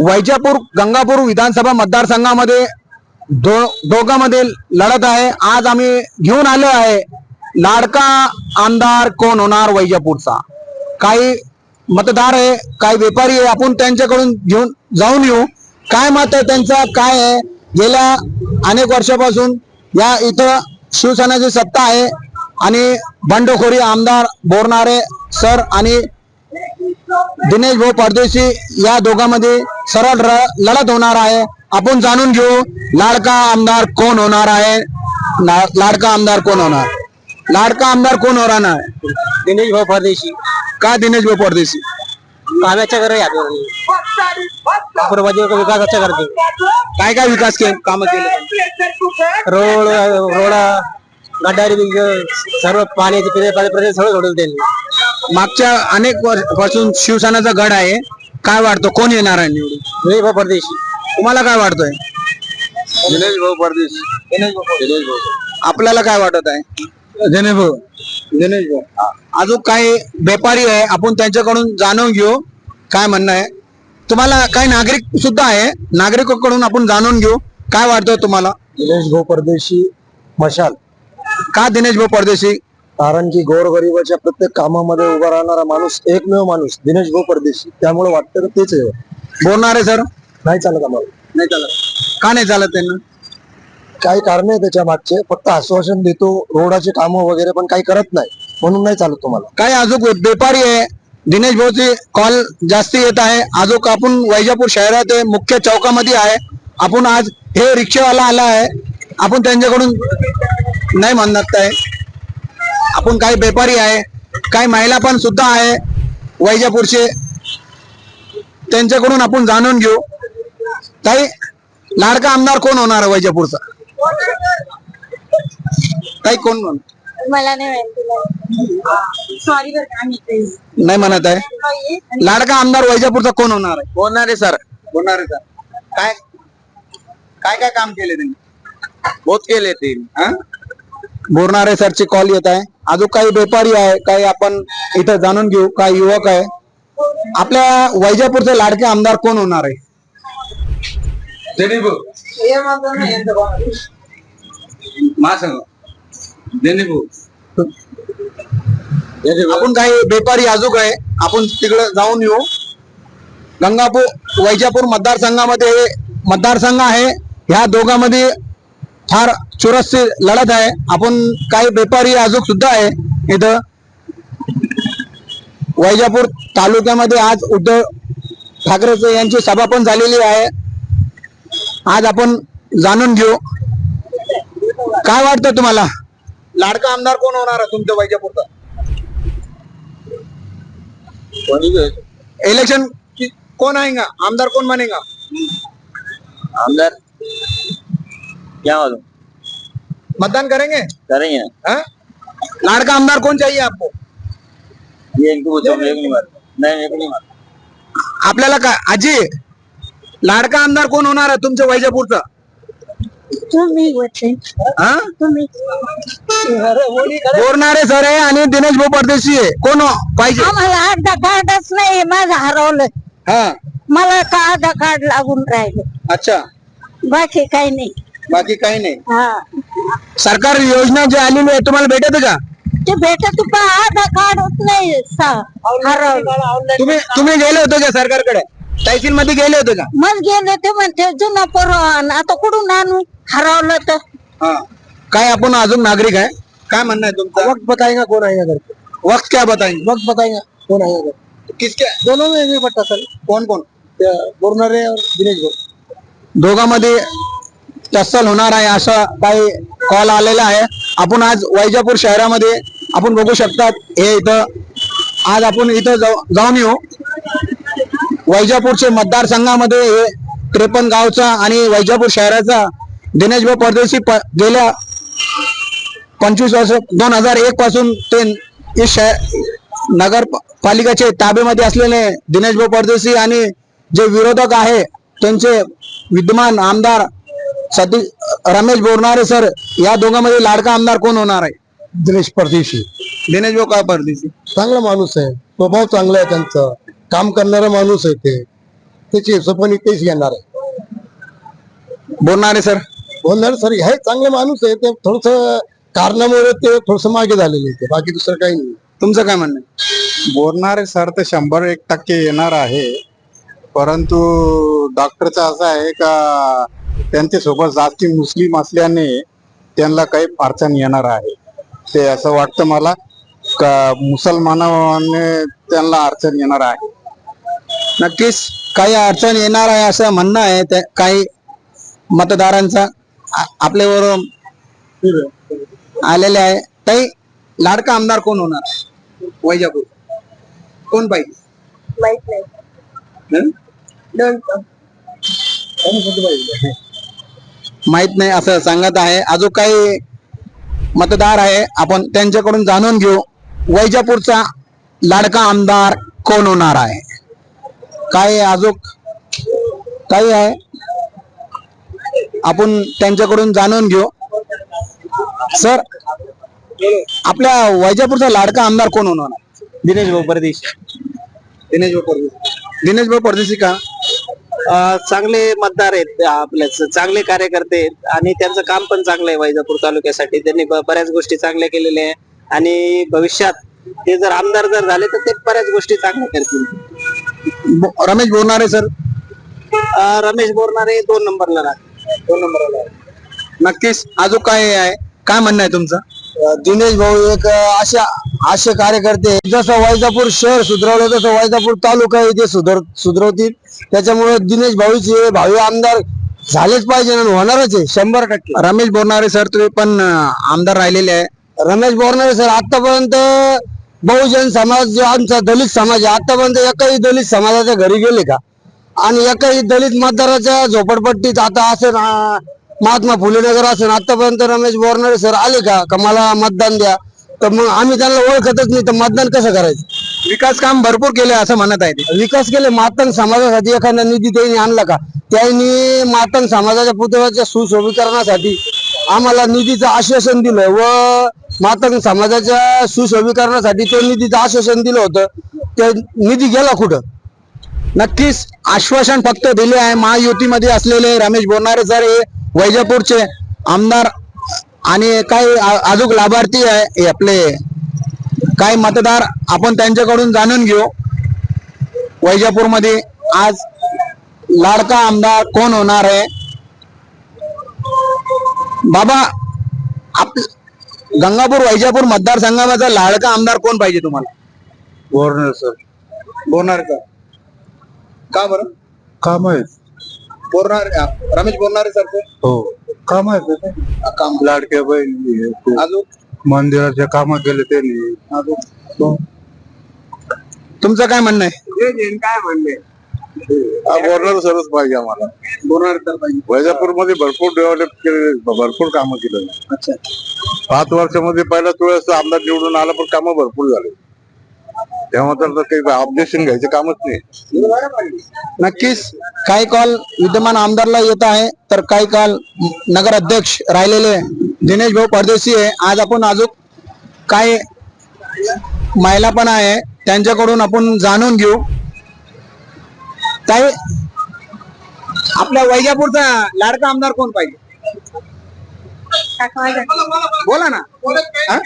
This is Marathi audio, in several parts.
वैजापूर गंगापूर विधानसभा मतदारसंघामध्ये दो दोघांमध्ये लढत आहे. आज आम्ही घेऊन आलो आहे. लाडका आमदार कोण होणार वैजापूरचा? काही मतदार आहे काही व्यापारी आहे. आपण त्यांच्याकडून घेऊन जाऊन येऊ. काय मत आहे त्यांचं? काय आहे? गेल्या अनेक वर्षापासून या इथं शिवसेनेची सत्ता आहे. आणि बंडखोरी आमदार बोरणारे सर आणि दिनेश भाऊ परदेशी या दोघांमध्ये सरळ लढत होणार आहे. आपण जाणून घेऊ लाडका आमदार कोण होणार आहे? लाडका आमदार कोण होणार? लाडका आमदार कोण होणार? आहे दिनेश भाऊ परदेशी. का दिनेश भाऊ परदेशी? काम अच्छा कर रहे हैं पूर्वजियों का विकास अच्छा करते काय काय विकास के काम केले. रोड रोड गड्डारी सर्व पाण्याचे सगळं सोडलं त्यांनी मागच्या अनेक वर्षापासून शिवसेनेचा गड आहे. काय वाटतं? कोण येणार आहे निवडून? दिनेश भाऊ परदेशी तुम्हाला काय वाटतंय? दिनेश भाऊ परदेशी. दिनेश भाऊ. दिनेश भाऊ. आपल्याला काय वाटत आहे? दिनेश भाऊ. दिनेश भाऊ. अजून काही व्यापारी आहे. आपण त्यांच्याकडून जाणून घेऊ. काय म्हणणं आहे? तुम्हाला काही नागरिक सुद्धा आहे. नागरिकांकडून आपण जाणून घेऊ. काय वाटतं तुम्हाला? दिनेश भाऊ परदेशी मशाल. का दिनेश भाऊ परदेशी? कारण की गोरगरिबाच्या प्रत्येक कामामध्ये उभा राहणारा माणूस एकमेव माणूस दिनेश भाऊ परदेशी. त्यामुळे वाटतं तेच आहे. बोलणारे सर? नाही चालत आम्हाला. नाही चालत. का नाही चालत त्यांना? काही कारण आहे त्याच्या मागचे. फक्त आश्वासन देतो रोडाचे कामं वगैरे पण काही करत नाही. म्हणून नाही चालत तुम्हाला. काही अजून व्यापारी आहे. दिनेश भाऊची कॉल जास्ती येत आहे. अजून आपण वैजापूर शहरात आहे, मुख्य चौकामध्ये आहे. आपण आज हे रिक्षावाला आला आहे. आपण त्यांच्याकडून नाही म्हणत आहे. आपण काही व्यापारी आहे काही महिला पण सुद्धा आहे वैजापूरचे. त्यांच्याकडून आपण जाणून घेऊ. काही लाडका आमदार कोण होणार आहे वैजापूरचा? काही कोण म्हण? मला नाही सॉरी म्हणत आहे. लाडका आमदार वैजापूरचा कोण होणार आहे? बोलणारे सर. होणार का काय काय काय काम केले त्यांनी? बहुत केले ते. हा? बोरणारे सरची कॉल येत आहे. अजून काही व्यापारी आहे काही आपण इथं जाणून घेऊ काही युवक आहे. आपल्या वैजापूरचे लाडके आमदार कोण होणार आहे? आपण काही व्यापारी अजून आहे आपण तिकडे जाऊन येऊ. गंगापूर वैजापूर मतदारसंघामध्ये हे मतदारसंघ आहे. ह्या दोघांमध्ये फार चुरसची लढत आहे. आपण काही व्यापारी अजून सुद्धा आहे इथं. वैजापूर तालुक्यामध्ये आज उद्धव ठाकरेचे यांची सभा पण झालेली आहे. आज आपण जाणून घेऊ. काय वाटतं तुम्हाला? लाडका आमदार कोण होणार आहे तुमच्या वैजापूरचा? इलेक्शन की- कौन आएगा आमदार कौन बनेगा? आमदार क्या मालूम मतदान करेंगे? करेंगे। हाँ? लाड़का आमदार कौन चाहिए आपको? ये इनको नहीं आपल्याला काय आजी लाडका आमदार कोण होणार आहे तुमच्या वैजापूरचा? तुम्ही हा? तुम्ही बोरणारे सर आहे आणि दिनेश भाऊ परदेशी आहे. कोण हो- पाहिजे. आम्हाला आधार कार्डच नाही माझं हरवलं. हा. मला का आधार कार्ड लागून राहिले? अच्छा. बाकी काही नाही. बाकी काही नाही. हा. सरकार योजना जे आलेली आहे तुम्हाला भेटत का? ते भेटत पण नाही सा- हरवलं. तुम्ही तुम्ही गेले होते का सरकारकडे? तहसील मध्ये गेले होते का? मग गेले ते म्हणते जुना परवान आता कुठून आणू? हरवलं तर. हा. काय आपण अजून नागरिक आहे? काय म्हणणं आहे तुमचं? वक्त बताएगा कौन आएगा घर पे वक्त क्या बताएंगे वक्त बताएगा कौन आएगा घर पे? किसके दोनों में एक ही पट्टा सर. कोण कोण? और दिनेश भाऊ. दोघांमध्ये टस्सल होणार आहे असा काही कॉल आलेला आहे. आपण आज वैजापूर शहरामध्ये आपण बघू शकतात हे इथं. आज आपण इथं जाऊ- जाऊन येऊ. वैजापूरचे मतदारसंघामध्ये हे त्रेपन्न गावचा आणि वैजापूर शहराचा दिनेशभाऊ परदेशी प- गेल्या पंचवीस वर्ष दोन हजार एक पासून ते इस शहर नगर पालिकेचे ताब्यामध्ये असलेले दिनेशभाऊ परदेशी आणि जे विरोधक आहे त्यांचे विद्यमान आमदार सतीश रमेश बोरणारे सर या दोघांमध्ये लाडका आमदार कोण होणार आहे? दिनेश परदेशी. दिनेश भाऊ का परदेशी. चांगला माणूस आहे. स्वभाव चांगला आहे त्यांचा. काम करणारा माणूस आहे ते. त्याची हिशोबाने तेच घेणार आहे. बोलणारे सर? बोलणार सर हे चांगले माणूस आहे. ते थोडस कारणामुळे ते थोडस मागे झालेले ते. बाकी दुसरं काही नाही. तुमचं काय म्हणणं आहे? बोलणारे सर तर शंभर एक टक्के येणार आहे. परंतु डॉक्टरचं असं आहे का त्यांच्यासोबत जास्ती मुस्लिम असल्याने त्यांना काही अडचण येणार आहे. ते असं वाटतं मला का मुसलमानाने त्यांना अडचण येणार आहे. नक्कीच काही अडचण येणार आहे असं म्हणणं आहे. त्या काही मतदारांचा आ- आपल्याबरोबर आलेले आहे. ताई लाडका आमदार कोण होणार? वैजापूर. कोण पाहिजे? माहीत नाही. हं? माहीत नाही असं सांगत आहे. अजून काही मतदार आहे. आपण त्यांच्याकडून जाणून घेऊ. वैजापूरचा लाडका आमदार कोण होणार आहे? काय अजून काही आहे? आपण त्यांच्याकडून जाणून घेऊ. सर आपल्या वैजापूरचा लाडका आमदार कोण होणार? दिनेश भाऊ परदेश. दिनेश भाऊ परदेशी. दिनेश भाऊ परदेशी का? चांगले मतदार आहेत आपल्या चांगले कार्यकर्ते आहेत आणि त्यांचं काम पण चांगलं आहे वैजापूर तालुक्यासाठी. त्यांनी बऱ्याच गोष्टी चांगल्या केलेल्या आहे आणि भविष्यात ते जर आमदार जर झाले तर ते बऱ्याच गोष्टी चांगल्या करतील. रमेश बोलणारे सर? रमेश बोरणारे दोन नंबरला राहतील. दोन नंबरला नक्कीच. अजून काय आहे? काय म्हणणं आहे तुमचं? दिनेश भाऊ एक अशा असे कार्यकर्ते जसं वैजापूर शहर सुधरवलं तसं वैजापूर तालुका इथे सुधर सुधरवतील. त्याच्यामुळे दिनेश भाऊचे भावी आमदार झालेच पाहिजे आणि होणारच आहे शंभर टक्के. रमेश बोरणारे सर तुम्ही पण आमदार राहिलेले आहे. रमेश बोरनारे सर आतापर्यंत बहुजन समाज जो आमचा दलित समाज आहे आतापर्यंत एकही दलित समाजाच्या घरी गेले का? आणि एकही दलित मतदाराच्या झोपडपट्टीत आता असेल अं, महात्मा फुले नगर असेल आतापर्यंत रमेश बोरनारे सर आले का? का मला मतदान द्या? तर मग आम्ही त्यांना ओळखतच नाही तर मतदान कसं करायचं? विकास काम भरपूर केले असं म्हणत आहे ते. विकास केले मातंग समाजासाठी एखादा निधी त्यांनी आणला का? त्यांनी मातंग समाजाच्या पुतळ्याच्या सुशोभीकरणासाठी आम्हाला निधीचं आश्वासन दिलं व मातंग समाजाच्या सुशोभीकरणासाठी ते निधीचं आश्वासन दिलं होतं. ते निधी गेला कुठं? नक्कीच आश्वासन फक्त दिले आहे. महायुतीमध्ये असलेले रमेश बोरणारे सर हे वैजापूरचे आमदार आणि काही अजून लाभार्थी आहे हे आपले. काही मतदार आपण त्यांच्याकडून जाणून घेऊ. वैजापूरमध्ये आज लाडका आमदार कोण होणार आहे? बाबा आप गंगापूर वैजापूर मतदारसंघाचा लाडका आमदार कोण पाहिजे तुम्हाला? बोलणार सर. बोरणार का? का बरं? काम आहे बोरणार रमेश बोरणारे सर हो. काम आहे काम. लाडक्या बहिणी अजून? मंदिराच्या कामं केले त्यांनी. अजून? तुमचं काय म्हणणं आहे? काय म्हणले बोलणार सरच पाहिजे आम्हाला. बोरणार तर पाहिजे. वैजापूरमध्ये भरपूर डेव्हलप केले भरपूर कामं केलं अच्छा. पाच वर्षामध्ये पहिल्याच वेळेस आमदार निवडून आला पण कामं भरपूर झाले. तेव्हा तर काही ऑब्जेक्शन घ्यायचे कामच नाही. नक्कीच. काही कॉल विद्यमान आमदारला येत आहे तर काही काल नगर अध्यक्ष राहिलेले दिनेश भाऊ परदेशी आहे. आज आपण अजून काय महिला पण आहे त्यांच्याकडून आपण जाणून घेऊ. काही आपल्या वैजापूरचा लाडका आमदार कोण पाहिजे? बोला ना. हा?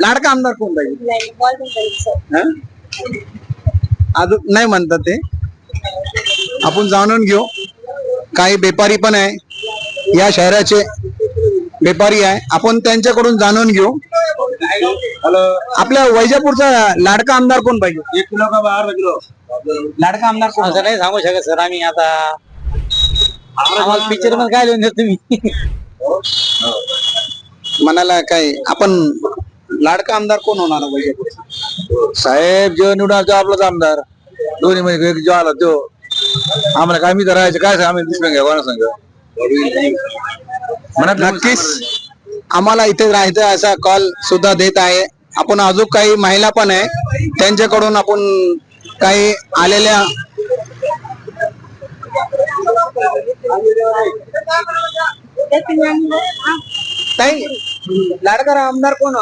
लाडका आमदार कोण पाहिजे हं? अजून नाही म्हणतात ते. आपण जाणून घेऊ. काही व्यापारी पण आहे. या शहराचे व्यापारी आहे. आपण त्यांच्याकडून जाणून घेऊ. आपल्या वैजापूरचा लाडका आमदार कोण पाहिजे? एक किलो का बारा किलो? लाडका आमदार कोण? असं नाही सांगू शकत सर. आम्ही आता आम्हाला पिक्चरमध्ये काय लिहून देत तुम्ही? मनाला काय आपण लाडका आमदार कोण होणार वैजापूर साहेब जो निवडायचा आपलाच आमदार. दोन्ही मध्ये एक जो आला तो. आम्हाला काय मी करायचं काय आम्ही दुसरं घ्या कोणा सांग? नक्कीच. आम्हाला इथे राहायचं असा कॉल सुद्धा देत आहे. आपण अजून काही महिला पण आहे. त्यांच्याकडून आपण काही आलेल्या ताई लाडका आमदार कोण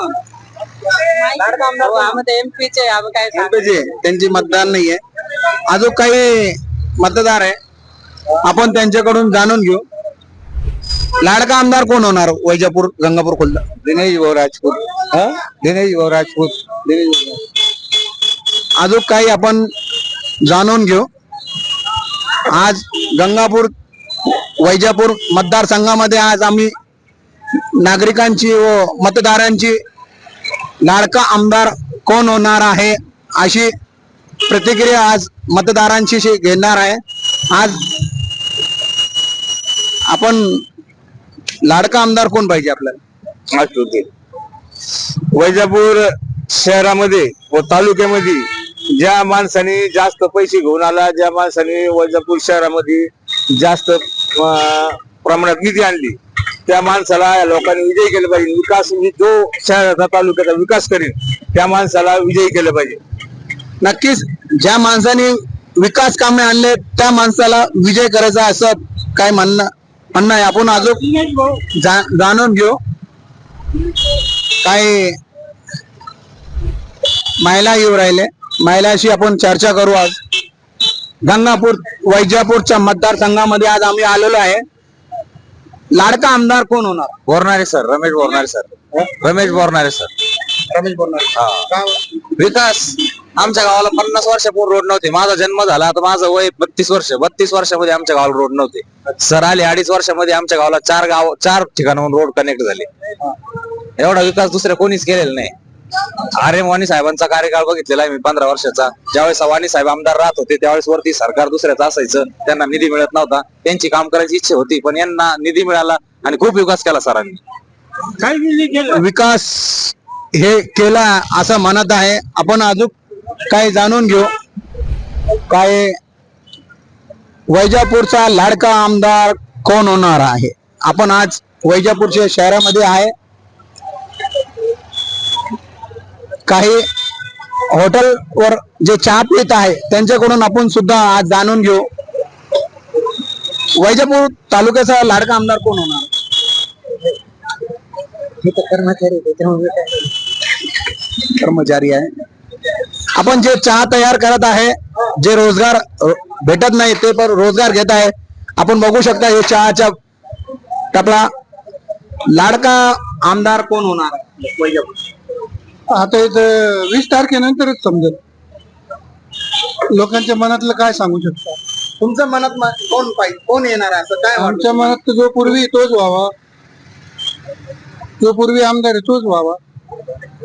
एमपीचे काय एमपीचे त्यांची मतदान नाहीये. अजून काही मतदार आहे. आपण त्यांच्याकडून जाणून घेऊ. लाडका आमदार कोण होणार वैजापूर गंगापूर खुलदा दिनेश भाऊ राजपूत. दिनेश भाऊ राजपूत. अजून काही आपण जाणून घेऊ. आज गंगापूर वैजापूर मतदारसंघामध्ये आज आम्ही नागरिकांची व मतदारांची लाडका आमदार कोण होणार आहे अशी प्रतिक्रिया आज मतदारांशी घेणार आहे. आज आपण लाडका आमदार कोण पाहिजे आपल्याला? आज होते वैजापूर शहरामध्ये व तालुक्यामध्ये ज्या माणसाने जास्त पैसे घेऊन आला ज्या माणसाने वैजापूर शहरामध्ये जास्त प्रमाणात निधी आणली त्या माणसाला या लोकांनी विजयी केलं पाहिजे. विकास जो शहराचा तालुक्याचा विकास करेल त्या माणसाला विजयी केलं पाहिजे. नक्कीच ज्या माणसाने विकास कामे आणले त्या माणसाला विजय करायचा असं काय म्हणणं म्हणणं आहे. आपण अजून जा- जाणून घेऊ. काय महिला येऊ राहिले. महिलाशी आपण चर्चा करू आज. गंगापूर वैजापूरच्या मतदारसंघामध्ये आज आम्ही आलेलो आहे. लाडका आमदार कोण होणार? Bornare sir Ramesh Bornare sir. Ramesh Bornare sir. Ramesh बोलणार विकास आमच्या गावाला पन्नास वर्षापूर्वी रोड नव्हते. माझा जन्म झाला आता माझं वय बत्तीस वर्ष बत्तीस वर्षामध्ये आमच्या गावाला रोड नव्हते. सर आले अडीच वर्षामध्ये आमच्या गावाला चार गाव चार ठिकाणाहून रोड कनेक्ट झाले. एवढा विकास दुसऱ्या कोणीच केलेला नाही. आर्य वाणी साहेबांचा कार्यकाळ बघितलेला आहे मी पंधरा वर्षाचा. ज्यावेळेस वाणी साहेब आमदार राहत होते त्यावेळेस वरती सरकार दुसऱ्याचं असायचं. त्यांना निधी मिळत नव्हता. त्यांची काम करायची इच्छा होती पण यांना निधी मिळाला आणि खूप विकास केला सरांनी. विकास हे केला असं म्हणत आहे. आपण अजून काय जाणून घेऊ. काय वैजापूरचा लाडका आमदार कोण होणार आहे? आपण आज वैजापूरच्या शहरामध्ये आहे. काही हॉटेलवर जे चहा पित आहे त्यांच्याकडून आपण सुद्धा आज जाणून घेऊ. वैजापूर तालुक्याचा लाडका आमदार कोण होणार? कर्मचारी आहे. आपण जे चहा तयार करत आहे जे रोजगार भेटत नाही ते पण रोजगार घेत आहे. आपण बघू शकता हे चहाच्या टपला. लाडका आमदार कोण होणार? वैजापूर. आता इथं वीस तारखेनंतरच समजेल. लोकांच्या मनातलं काय सांगू शकता? तुमच्या मनात म- कोण पाहिजे कोण येणार आहे? असं काय आमच्या मनात तर जो पूर्वी तोच व्हावा. जो पूर्वी आमदार आहे तोच व्हावा?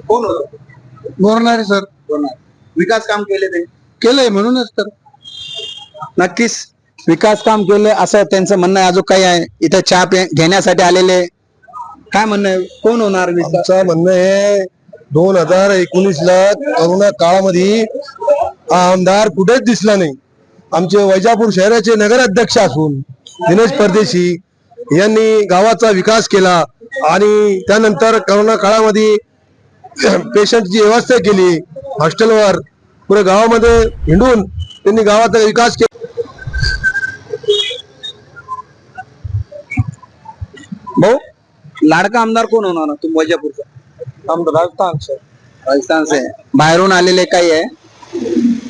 कोण होतं? बोरणारे सर. विकास काम केले ते? केलंय म्हणूनच तर. नक्कीच. विकास काम केले असं त्यांचं म्हणणं आहे. अजून काही आहे? इथं चहा पे- घेण्यासाठी आलेले. काय म्हणणं आहे? कोण होणार? विकास आमचं म्हणणं आहे दोन हजार एकोणीस ला करोना काळामध्ये हा आमदार कुठेच दिसला नाही. आमचे वैजापूर शहराचे नगराध्यक्ष असून दिनेश परदेशी यांनी गावाचा विकास केला आणि त्यानंतर करोना काळामध्ये पेशंटची व्यवस्था केली. हॉस्टेलवर पुरे गावामध्ये हिंडून त्यांनी गावाचा विकास केला. भाऊ? लाडका आमदार कोण होणार? तुम वैजापूरचा. राजस्थान से बाहेरून आलेले काही आहे.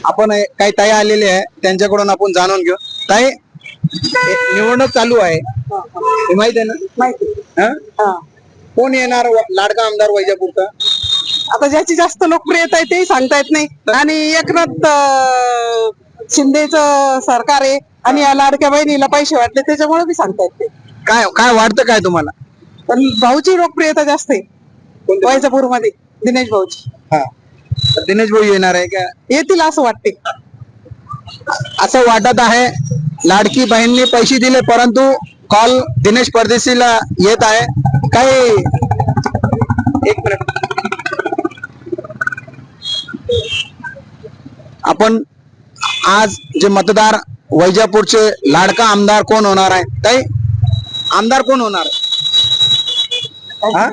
आपण हे- काही ताई आलेले आहे. त्यांच्याकडून आपण जाणून घेऊ. ताई हे निवडणूक चालू आहे. हे माहीत आहे ना? माहिती. हं? कोण येणार व- लाडका आमदार वैजापूरचा? आता ज्याची जास्त लोकप्रियता आहे तेही सांगता येत नाही. आणि एकनाथ अं, शिंदेचं सरकार आहे आणि या लाडक्या बहिणीला पैसे वाटले त्याच्यामुळे बी सांगता येत नाही. काय काय वाटतं काय तुम्हाला? पण भाऊची लोकप्रियता जास्त आहे. वैजापूरमध्ये दिनेश भाऊची हा. तर दिनेश भाऊ येणार आहे का? येतील असं वाटते. असं वाटत आहे. लाडकी बहीणनी पैसे दिले परंतु कॉल दिनेश परदेशीला येत आहे. काही एक मिनिट आपण आज जे मतदार वैजापूरचे लाडका आमदार कोण होणार आहे? ताई आमदार कोण होणार? हा?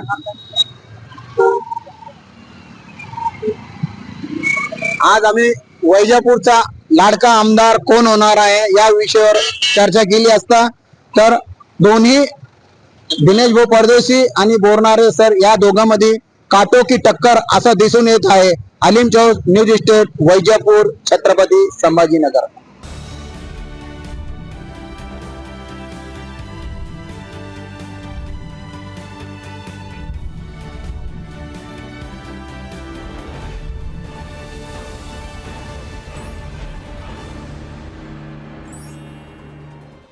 आज आम्ही वैजापूरचा लाडका आमदार कोण होणार आहे या विषयावर चर्चा केली असता तर दोन्ही दिनेश भाऊ परदेशी आणि बोरणारे सर या दोघांमध्ये काटोकी टक्कर असं दिसून येत आहे. Alim Chauk news state Vaijapur Chhatrapati Sambhajinagar.